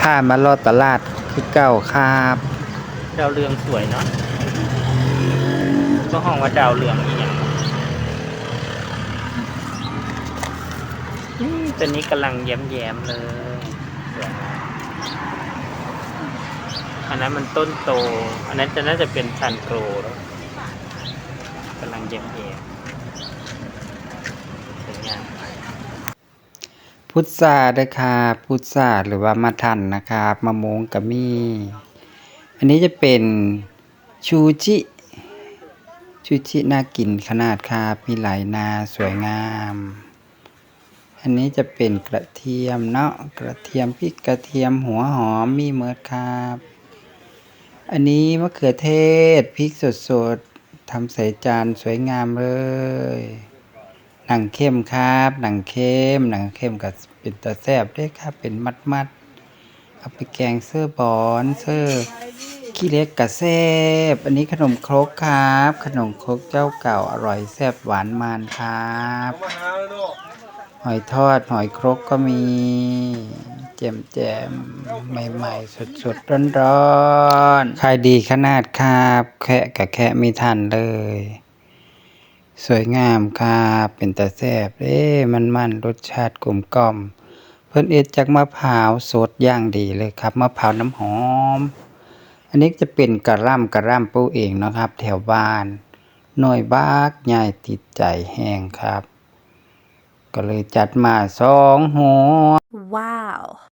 ผ้ามาลอดตลาดคือเก่าครับดาวเรืองสวยเนาะก็ห้องว่าดาวเรืองอีกอย่างอืมตัวนี้กำลังแย้มๆเลยอันนั้นมันต้นโต อันนั้นจะน่าจะเป็นพันโกรแล้วกำลังแย้มๆสวยงาม พุทราเด้อครับพุทราหรือว่ามาทันนะครับมะม่วงกะมีอันนี้จะเป็นชูจิชูจิน่ากินขนาดครับมีหลายนาสวยงาม อันนี้จะเป็นกระเทียมเนาะกระเทียมพริกกระเทียมหัวหอมมีเมิดครับ อันนี้มะเขือเทศพริกสดๆทำใส่จานสวยงามเลย หนังเข้มครับหนังเข้มหนังเข้มกับเป็นตะแซบด้วยครับเป็นมัดมัดเอาไปแกงเสื้อบอนเสื้อขี้เล็กกะแซบอันนี้ขนมครกครับ ขนมครกเจ้าเก่าอร่อยแซบหวานมันครับหอยทอดหอยครกก็มีแจมแจมใหม่ๆ สดๆ ร้อนๆขายดีขนาดครับ แค่กับแค่มีทันเลย สวยงามครับเป็นตาแซ่บเอ๊มันมันรสชาติกลมกล่อม เพิ่นเอ็ดจากมะพร้าวสดย่างดีเลยครับมะพร้าวน้ำหอม อันนี้จะเป็นกระร่ำกระร่ำปูเองนะครับ แถวบ้านหน่อยบากใหญ่ติดใจแห้งครับ ก็เลยจัดมาสองหัว Wow.